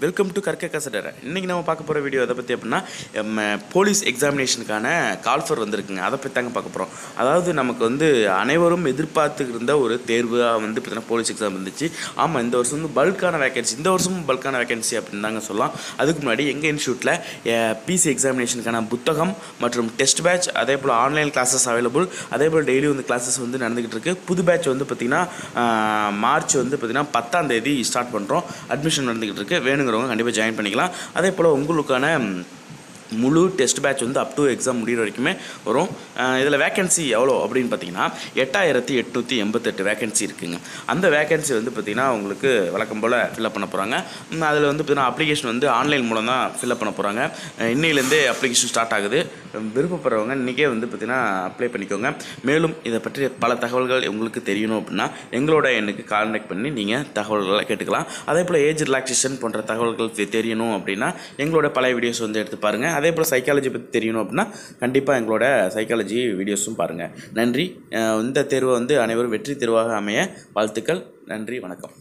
Welcome to கற்க கசடர் இன்றைக்கி நம்ம பார்க்க போகிற வீடியோ எதை பற்றி அப்படின்னா நம்ம போலீஸ் எக்ஸாமினேஷனுக்கான கால்ஃபர் வந்திருக்குங்க. அதை பற்றி தாங்க பார்க்க போகிறோம் அதாவது நமக்கு வந்து அனைவரும் எதிர்பார்த்து இருந்த ஒரு தேர்வாக வந்து பார்த்தீங்கன்னா போலீஸ் எக்ஸாம் இருந்துச்சு ஆமாம் இந்த வருஷம் வந்து பல்கான வேகன்சி இந்த வருஷமும் பல்கான வேகன்சி அப்படின்னு தாங்க சொல்லலாம். அதுக்கு முன்னாடி எங்கள் இன்ஸ்டியூட்டில் பிசி எக்ஸாமினேஷனுக்கான புத்தகம் மற்றும் டெஸ்ட் பேட்ச் அதே போல் ஆன்லைன் கிளாஸஸ் அவைலபிள் அதே போல் டெய்லி வந்து கிளாஸஸ் வந்து நடந்துக்கிட்டு இருக்கு. புது பேட்ச் வந்து பார்த்திங்கன்னா மார்ச் வந்து பார்த்திங்கன்னா பத்தாம் தேதி ஸ்டார்ட் பண்ணுறோம் அட்மிஷன் நடந்துக்கிட்டு இருக்கு. வேணுங்கிறவங்க கண்டிப்பாக ஜாயின் பண்ணிக்கலாம். அதே போல் உங்களுக்கான முழு டெஸ்ட் பேட்ச் வந்து அப் டு எக்ஸாம் முடிகிற வரைக்குமே வரும். இதில் வேகன்சி எவ்வளோ அப்படின்னு பார்த்தீங்கன்னா எட்டாயிரத்தி எட்நூற்றி எண்பத்தெட்டு வேகன்சி இருக்குங்க. அந்த வேகன்சி வந்து பார்த்திங்கன்னா உங்களுக்கு வழக்கம் போல் ஃபில்அப் பண்ண போகிறாங்க அதில் வந்து பார்த்திங்கன்னா அப்ளிகேஷன் வந்து ஆன்லைன் மூலம் தான் ஃபில்அப் பண்ண போகிறாங்க இன்னையிலேருந்தே அப்ளிகேஷன் ஸ்டார்ட் ஆகுது. விருப்பப்படுறவங்க இன்றைக்கே வந்து பார்த்திங்கன்னா அப்ளை பண்ணிக்கோங்க. மேலும் இதை பற்றி பல தகவல்கள் உங்களுக்கு தெரியணும் அப்படின்னா எங்களோட எண்ணுக்கு கான்டாக்ட் பண்ணி நீங்கள் தகவல்களை கேட்டுக்கலாம். அதே போல் ஏஜ் ரிலாக்ஸேஷன் போன்ற தகவல்கள் தெ- தெரியணும் அப்படின்னா எங்களோட பழைய வீடியோஸ் வந்து எடுத்து பாருங்கள் அதே போல் சைக்காலஜி பற்றி தெரியணும் அப்படின்னா கண்டிப்பாக எங்களோட சைக்காலஜி வீடியோஸும் பாருங்கள் நன்றி. இந்த தேர்வை வந்து அனைவரும் வெற்றி தேர்வாக அமைய வாழ்த்துக்கள். நன்றி. வணக்கம்.